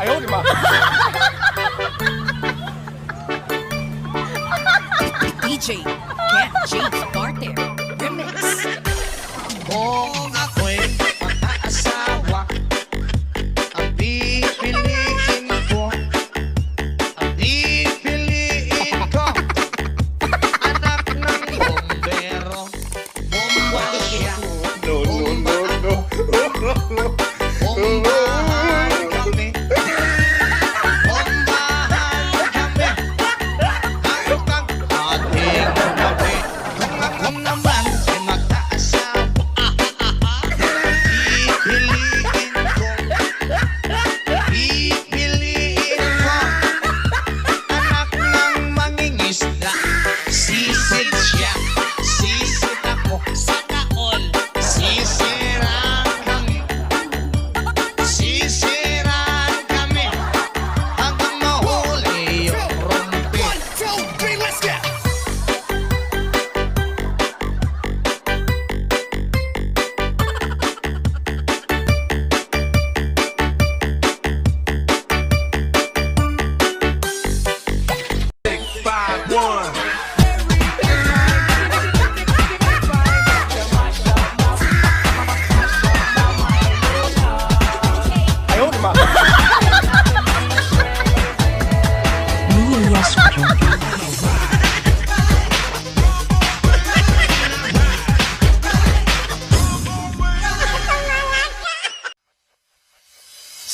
哎呦我的妈！DJ can't change, start there. Remix. Oh. one.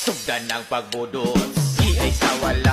Sugdan ng pagbudos, di ay sa wala.